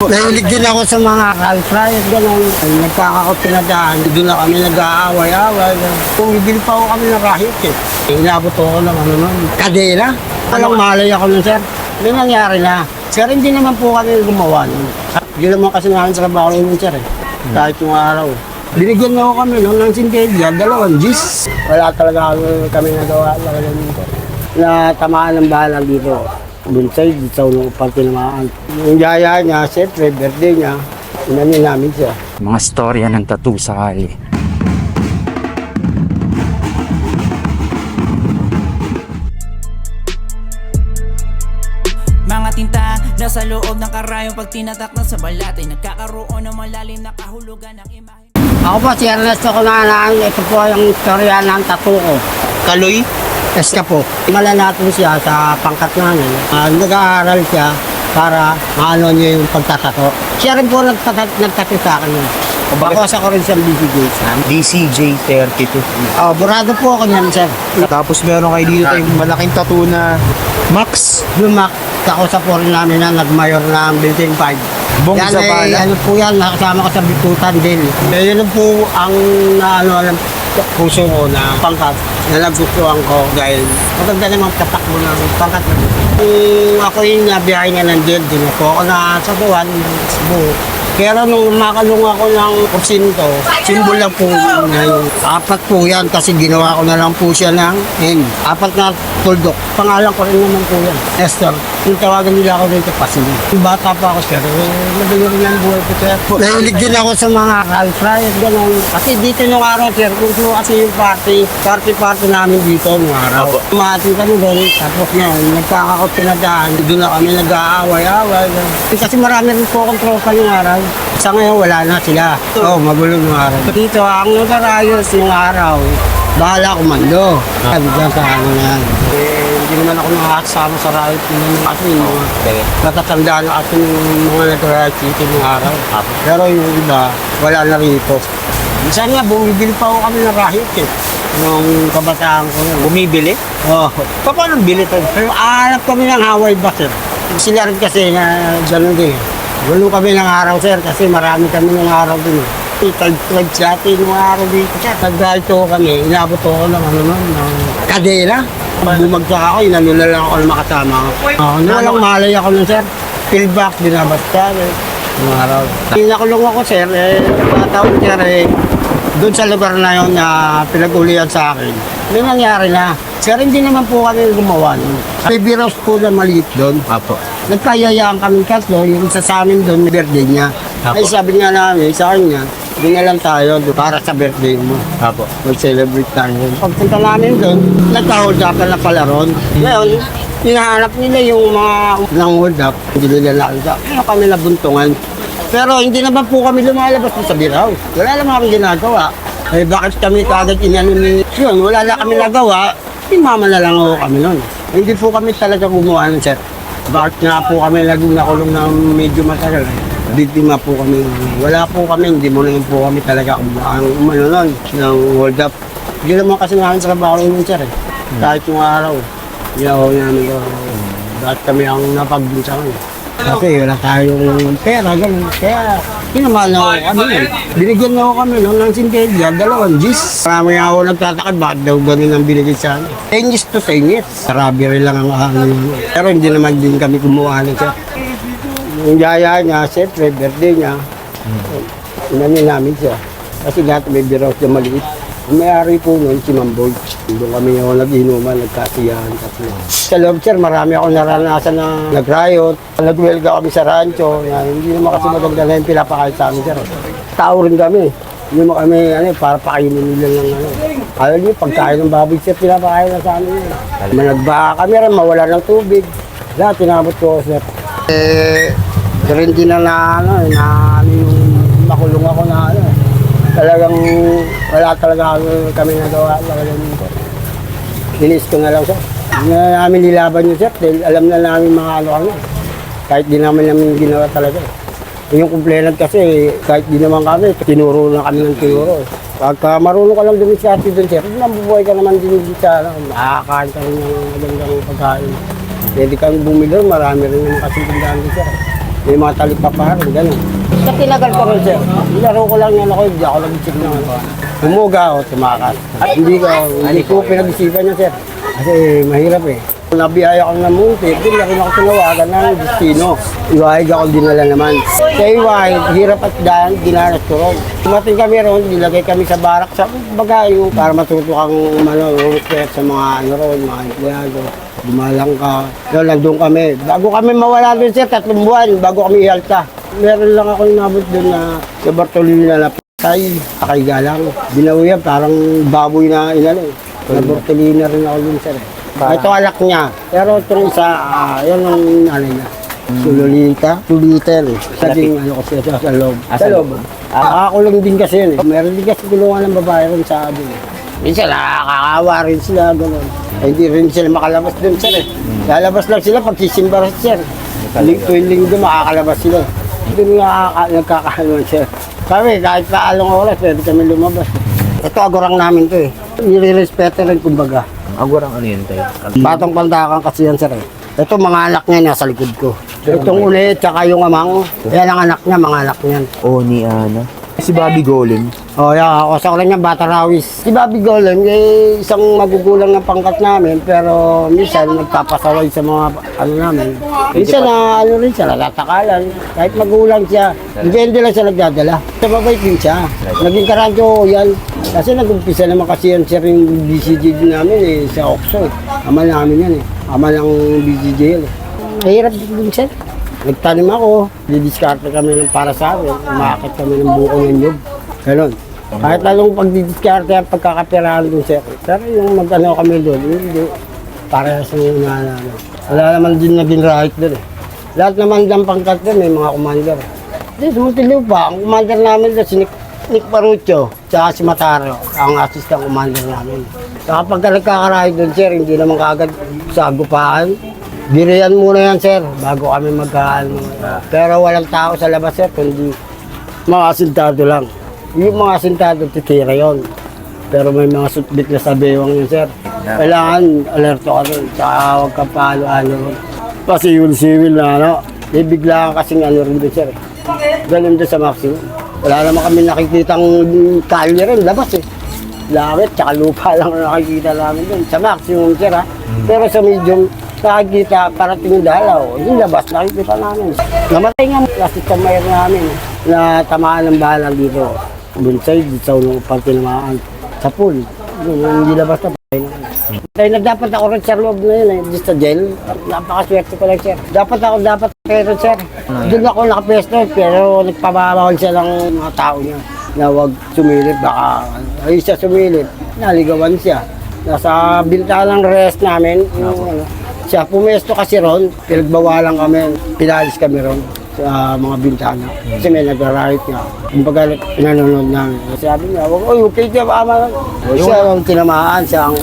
Nahilig din ako sa mga calfryer, gano'n. Ay, Nagkakakote na daan, doon na kami nag-aaway-away. Kung bibili pa ako kami ng rahit eh. Inabot ako ng ano nun, kadena. Walang malay ako nun, sir. May nangyari na. Sir, hindi naman po kami gumawa nun. Hindi naman kasi namin sa trabaho nun, sir eh. Kahit yung araw. Binigyan na ako kami nun ng sintedia, dalawang gis. Wala talaga kami, nagawa. Na tamaan ng bahala dito. Bunsay, dito sa unang upang tinamaan. Yung yaya niya, siyempre, birthday niya, inanin namin siya. Mga storya ng tattoo sa kali. Mga tinta nasa loob ng karayong pag tinatak na sa balat ay nagkakaroon ng malalim na kahulugan ng imahe. Ako po, si Ernesto Kunanaan. Ito po yung istorya ng tattoo ko. Kaloy? Eska po. Mala natin siya sa pangkat namin. Ah, nag-aaral siya para maano niya yung pagtatato. Siya rin po nagtatat nagtato sa akin. yun. Ako sa ko rin siyang BCJ. DCJ32. Oh, burado po ako niyan, sir. Tapos meron kayo dito tayong malaking tattoo na Max. Lumak, kausap po rin namin na nag-mayor ng Building 5. Bong yan Zabala. ay, ano po yan, nakasama ko sa Bikutan din. Eh, yun po ang ano, alam, puso ko na pangkat na nagustuhan ko dahil maganda naman tatakbo ng pangkat. Kung ako yung nabiyahe niya ng jail, din ako na sa buwan, Cebu. Pero nung makalung ako ng porsinto, simbol lang po na apat po yan kasi ginawa ko na lang po siya ng N. Apat na tuldok. Pangalan ko rin naman po yan. Esther. Yung tawagan nila ako dito. Yung bata pa ako, sir. Eh, madali rin ang buhay ko, sir. Nahilig din ako sa mga calfryer, gano'n. Kasi dito nung araw, sir, kung kasi yung party, party-party namin dito nung araw. Umati kami doon, tapos na, nagkakakote na daan. Doon na kami nag-aaway-away. Eh, Kasi marami rin po akong tropa yung araw. Sa ngayon, wala na sila. Oo, oh, magulo nung araw. Dito, ang nagarayos nung araw, bahala komando. Sabi dyan sa ano na yan. Eh, hindi naman ako nakakasama sa riot nung kasi yung mga natatandaan na kasi yung mga nag-riot nung araw. Pero yung iba, wala na rito. Minsan nga, bumibili pa ako kami ng riot eh. Nung kabataan ko yun. Bumibili? Oo. Pa, paano bili to? Pero aanap kami ng Hawaii bus, sir. Sila rin kasi na gano'n din. Gulo kami ng araw, sir, kasi marami kami ng araw din. Tag-tag sa atin ng araw dito, sir. Nag-ito kami, inabot ako ng ano nun, ng kadena. Bumagsak ako, inanula lang ako ng makasama ko. Uh, walang malay ako nun, sir. Feedback, binabasta, eh. Ng araw. Pinakulong ako, sir, eh, natawag, sir, eh, doon sa lugar na yun na pinag-ulian sa akin, may nangyari na. Sir, hindi naman po kami gumawa nun. May biros po na maliit doon. Apo. Nagkayayaan kami tatlo, yung isa sa amin doon, birthday niya. Apo. Ay sabi nga namin sa kanya, hindi na lang tayo doon para sa birthday mo. Apo. Mag-celebrate tayo. Pagpunta namin doon, nagka-hold up na pala ron. Ngayon, hinahanap nila yung mga nang hold up. Hindi nila nakita. Kaya kami nabuntungan. Pero hindi naman po kami lumalabas sa biraw. Wala naman kami ginagawa. Eh bakit kami kagad inano ni... Yun, wala na kami nagawa. Imama na lang ako kami nun. Hindi po kami talaga gumawa nun, sir. Bakit nga po kami laging nakulong ng medyo matagal? Biktima po kami. Wala po kami, hindi mo naman po kami talaga ang umano nun, ng hold up. Hindi naman kasi namin sa trabaho nun, sir. Eh. Kahit yung araw, ginawa namin ko. Bakit kami ang napagbinsa kami? Kasi wala tayong pera, ganun. Kaya, pinamahal na ako kami. nun. Binigyan na ako kami nun ng sintedia, dalawang gis. Marami nga ako nagtatakad, bakit daw ganun ang binigay sa akin. 10 gis to 10 gis. Sarabi rin lang ang ano. yun. Pero hindi naman din kami kumuha ng siya. Yung yaya niya, siyempre, birthday niya. Inanin namin siya. Kasi dati may biraw siya maliit. May-ari po nun, si Mamboy. Doon kami yung nag-inuman, nagkasiyahan. Kasi sa loob, marami akong naranasan na nag-riot. Nag-welga kami sa rancho. Na, hindi naman kasi maganda na yung pinapakain sa amin, sir. Tao rin kami. Hindi naman kami, ano, para pakainin nila ng ano. Ayaw niyo, pagkain ng baboy, sir, pinapakain na sa amin. yun. Managbaha kami rin, mawala ng tubig. Lahat, tinabot ko, sir. Eh, rin din na na, ano, na, ano makulong ako na, ano, talagang wala talaga kami- nagawa talagang. Linis ko na lang siya. Hindi na namin nilaban yung sir dahil alam na namin mga ano kami. Kahit di naman namin ginawa talaga. Yung complainant kasi, kahit di naman kami, tinuro na kami ng tinuro. Pagka marunong ka lang dumisyate doon sir, mabubuhay ka naman din sa ano, makakain ka rin ng magandang pagkain. Pwede kang bumili, marami rin naman kasi tindahan sir. May mga talipaparo, gano'n. Sa tinagal ko rin, sir. Nilaro ko lang yan ako, hindi ako nag-isip ng ano. Umuga ako, tumakas. At hindi ko, hindi ko pinag-isipan niya, sir. Kasi mahirap eh. Nabiyaya ako ng munti, hindi na ako tinawagan ng destino. Iwahig ako dinala naman. Sa iwahig, hirap at daan, dinanas ko ron. Tumating kami ron, nilagay kami sa barak sa bagay para matuto kang ano, respect sa mga ano ron, mga empleyado. Dumalang ka. Doon, nandun kami. Bago kami mawala doon sir, tatlong buwan, bago kami ihalta. Meron lang ako inabot doon na sa Bartolina na Tay, akay galang. Binawiyan, parang baboy na inano. eh. Na Bartolina rin ako doon sir. eh. Ito anak niya. Pero itong isa, ah, yan ang nanay niya. Sululita, Tuliter. Saging ano kasi sa, sa loob. sa loob. Ah, ako lang din kasi yun eh. Meron din kasi tulungan ng babae rin sa amin. eh. Minsan nakakawa rin sila, gano'n. Eh, Hindi rin sila makalabas dun sir eh. Lalabas lang sila pag sisimba rin sir. Tuwing linggo makakalabas sila. Hindi nga nagkakahalon sir. Kami, kahit pa along oras, pwede kami lumabas. Ito agorang namin to eh. Nire-respeto rin kumbaga. Agurang ano yun tayo? Batang pandakan kasi yan sir eh. Ito mga anak niya nasa likod ko. Itong uli, tsaka yung amang, yan ang anak niya, mga anak niyan. O ni Ana. Si Bobby Golem. Oh, yeah, ako sa kanya bata rawis. Si Bobby Golem, eh, isang magugulang ng pangkat namin, pero minsan nagpapasaway sa mga ano namin. Minsan na ano rin siya, natatakalan. Kahit magulang siya, depende lang siya nagdadala. Sa mabait din siya. Naging karadyo ko yan. Kasi nag-umpisa naman kasi yan siya rin BCG namin eh, sa Oxo eh. Ama namin yan eh. Ama ng BCG eh. Mahirap din siya. Nagtanim ako, didiskarte kami ng para sa amin, umakit kami ng buko ng nyug. Ganon. Kahit anong pagdidiskarte ang pagkakapirahan dun siya. Pero yung mag-ano kami doon, hindi. Para sa mga ano. Wala naman din naging right doon eh. Lahat naman ng pangkat doon, may mga commander. Hindi, sumutiliw pa. Ang commander namin doon, si Nick, Nick Parucho, tsaka si Mataro, ang assistant commander namin. Saka pagka nagkakarahay doon, sir, hindi naman kagad sa Biriyan muna yan, sir, bago kami magkaan. Pero walang tao sa labas, sir, kundi mga asintado lang. Yung mga asintado, titira yon. Pero may mga sutbit na sa bewang yun, sir. Kailangan alerto ka rin, tsaka huwag ka paalo-ano. Kasi yung civil na ano, may bigla ka kasing ano rin doon, sir. Ganun doon sa maximum. Wala naman kami nakikitang kalye rin, labas eh. Langit, tsaka lupa lang ang nakikita namin doon. Sa maximum, sir, ha? Pero sa medium, nakikita parating yung dalaw. Yung labas, nakikita namin. Namatay nga kasi sa mayor namin na tamaan ng bahala dito. Bunsay, dito sa unang upang tinamaan. Sa pool. Yung hindi labas na, patay na. Kaya na dapat ako rin sa loob na yun, eh, dito sa jail. Napakaswerte ko lang, sir. Dapat ako, dapat pero, sir. Doon ako nakapesto, pero nagpababawal siya ng mga tao niya na huwag sumilip. Baka, ay siya sumilip, naligawan siya. Nasa bintanang rest namin, yung ano, siya pumesto kasi ron, pinagbawalan kami, pinalis kami ron sa mga bintana. Kasi may nagra-riot nga. Kumbaga, pinanonood namin. Sabi niya, "Wag- oy, okay ka ba, ama? Siya ang tinamaan, siya ang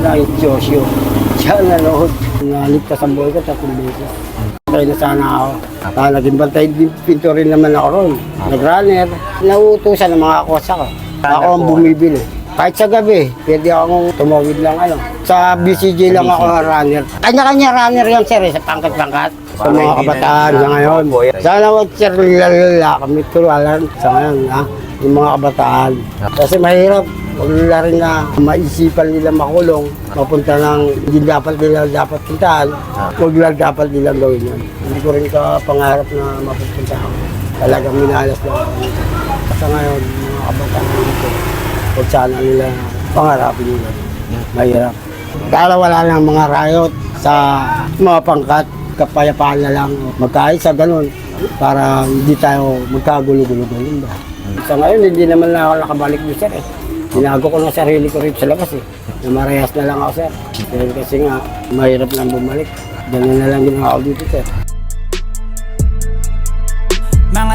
na-ityosyo. Siya ang nanood. Naligtas ang buhay ko, tatlong beses. Kaya na sana ako. Ah, naging bantay pinto rin naman ako ron. Nag-runner. Nauutusan ng mga kosa ko. Ako ang bumibili. Kahit sa gabi, pwede akong tumawid lang ano. Sa BCG lang ako runner. Kanya-kanya runner yan sir, eh, sa pangkat-pangkat. Sa mga kabataan sa ngayon. Sana wag sir lalala kami tulalan sa ngayon ha. Yung mga kabataan. Kasi mahirap. Wala rin na maisipan nila makulong. Mapunta ng hindi dapat nila dapat puntahan. Huwag lang dapat nilang gawin yan. Hindi ko rin ka pangarap na mapupunta ako. Talagang minalas lang ako. Sa ngayon, mga kabataan dito, huwag sana nila pangarapin nila. Mahirap. Kala wala lang mga riot sa mga pangkat, kapayapaan na lang. Magkait sa ganun para hindi tayo magkagulo-gulo ganun ba. Sa ngayon, hindi naman na ako nakabalik doon, sir. Eh. Tinago ko na sarili ko rin sa labas eh. Namarehas na lang ako, sir. Dahil kasi nga, mahirap lang bumalik. Ganun na lang ginawa ko dito, sir.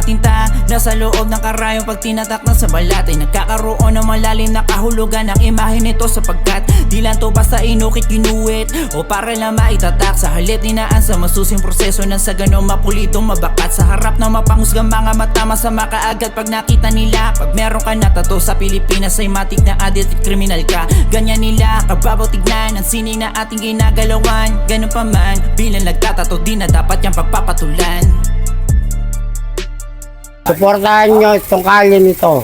Tinta nasa loob ng karayong pag tinatak na sa balat. Ay nagkakaroon ng malalim na kahulugan ng imahe nito Sapagkat di lang to basta inukit ginuwit O para lang maitatak. Sa halit ninaan sa masusing proseso Nang sa ganong mapulitong mabakat. Sa harap ng mapanghusgang mga mata masama kaagad Pag nakita nila. Pag meron ka na tato sa Pilipinas Ay matik na addict at kriminal ka. Ganyan nila kababaw tignan Ang sining na ating ginagalawan. Ganun pa man bilang nagtatato Di na dapat yung pagpapatulan Suportahan nyo itong kali nito.